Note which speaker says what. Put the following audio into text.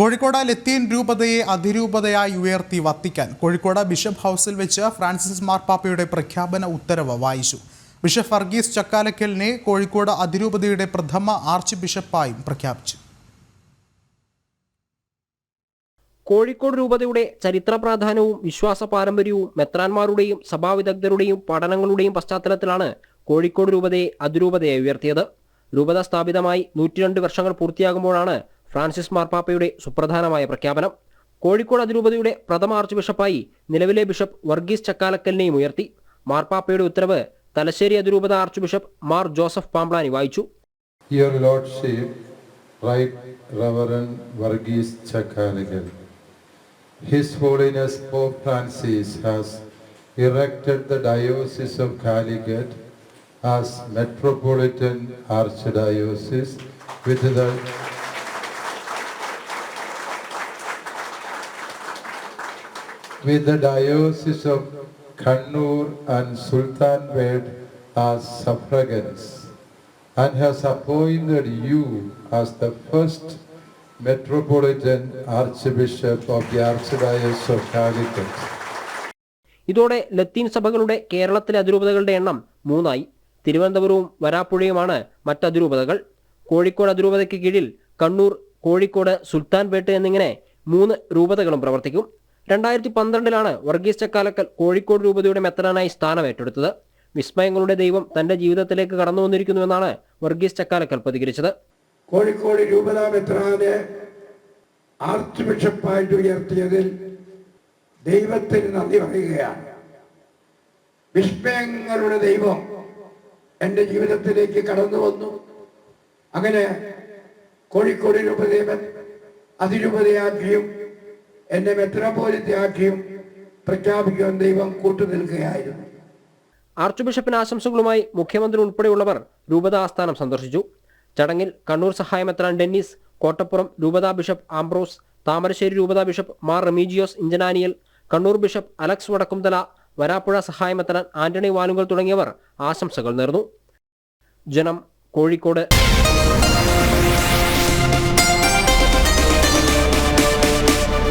Speaker 1: കോഴിക്കോട് ലത്തീൻ രൂപതയെ അതിരൂപതയായി ഉയർത്തി Vatican Kozhikode bishop ഹൗസിൽ വെച്ച് ഫ്രാൻസിസ് മാർപ്പാപ്പയുടെ പ്രഖ്യാപന ഉത്തരവ് വായിച്ചു. ബിഷപ്പ് വർഗീസ് ചക്കാലക്കലിനെ കോഴിക്കോട് അതിരൂപതയുടെ പ്രഥമ ആർച്ച് ബിഷപ്പായും പ്രഖ്യാപിച്ചു.
Speaker 2: കോഴിക്കോട് രൂപതയുടെ ചരിത്ര പ്രാധാന്യവും വിശ്വാസ പാരമ്പര്യവും മെത്രാന്മാരുടെയും സഭാവിദഗ്ധരുടെയും പഠനങ്ങളുടെയും പശ്ചാത്തലത്തിലാണ് കോഴിക്കോട് രൂപതയെ അതിരൂപതയെ ഉയർത്തിയത്. രൂപത സ്ഥാപിതമായി നൂറ്റിരണ്ട് വർഷങ്ങൾ പൂർത്തിയാകുമ്പോഴാണ് ഫ്രാൻസിസ് മാർപ്പാപ്പയുടെ സുപ്രധാനമായ പ്രഖ്യാപനം കോഴിക്കോട് അതിരൂപതയുടെ പ്രഥമ ആർച്ച് ബിഷപ്പായി നിലവിലെ ബിഷപ്പ് വർഗീസ് ചക്കാലക്കലിനെയും ഉയർത്തി മാർപ്പാപ്പയുടെ ഉത്തരവ് തലശ്ശേരി അതിരൂപത arch bishop Mar Joseph Pamplany വായിച്ചു
Speaker 3: Your Lordship, Right Reverend Varghese Chakaligal, His Holiness Pope Francis has erected the Diocese of Calicut as Metropolitan Archdiocese with the with the Diocese of Kannur and Sultanbed as suffragans and has appointed you as the first Metropolitan Archbishop of the Archdiocese of Calicut.
Speaker 2: ഇതോടെ ലത്തീൻ സഭകളുടെ കേരളത്തിലെ അതിരൂപതകളുടെ എണ്ണം മൂന്നായി തിരുവനന്തപുരവും വരാപ്പുഴയുമാണ് മറ്റ് അതിരൂപതകൾ കോഴിക്കോട് അതിരൂപതയ്ക്ക് കീഴിൽ കണ്ണൂർ കോഴിക്കോട് സുൽത്താൻപേട്ട് എന്നിങ്ങനെ മൂന്ന് രൂപതകളും പ്രവർത്തിക്കും രണ്ടായിരത്തി പന്ത്രണ്ടിലാണ് വർഗീസ് ചക്കാലക്കൽ കോഴിക്കോട് രൂപതയുടെ മെത്തനായി സ്ഥാനം ഏറ്റെടുത്തത് വിസ്മയങ്ങളുടെ ദൈവം തന്റെ ജീവിതത്തിലേക്ക് കടന്നു വന്നിരിക്കുന്നുവെന്നാണ് വർഗീസ് ചക്കാലക്കൽ പ്രതികരിച്ചത്.
Speaker 4: കോഴിക്കോട് രൂപത മെത്രാനെ ആർച്ച് ബിഷപ്പായിട്ട് ഉയർത്തിയതിൽ ദൈവത്തിന് നന്ദി പറയുകയാണ്. വിസ്മയങ്ങളുടെ ദൈവം എന്റെ ജീവിതത്തിലേക്ക് കടന്നു വന്നു. അങ്ങനെ കോഴിക്കോട് രൂപദേവൻ അതിരൂപതയാക്കിയും എന്നെ മെത്രാപോലിത്തയാക്കിയും പ്രഖ്യാപിക്കുവാൻ ദൈവം കൂട്ടുനിൽക്കുകയായിരുന്നു
Speaker 2: ആർച്ച് ബിഷപ്പിന് ആശംസകളുമായി മുഖ്യമന്ത്രി ഉൾപ്പെടെയുള്ളവർ രൂപത ആസ്ഥാനം സന്ദർശിച്ചു. ചടങ്ങിൽ കണ്ണൂർ സഹായമെത്രാൻ ഡെന്നിസ് കോട്ടപ്പുറം രൂപതാ ബിഷപ്പ് ആംബ്രോസ് താമരശ്ശേരി രൂപതാ bishop Mar Remigiose Inchananiyil Kannur bishop Alex Vadakkumthala Varappuzha സഹായമെത്രാൻ Antony Valunkal തുടങ്ങിയവർ ആശംസകൾ നേർന്നു. ജനം കോഴിക്കോട്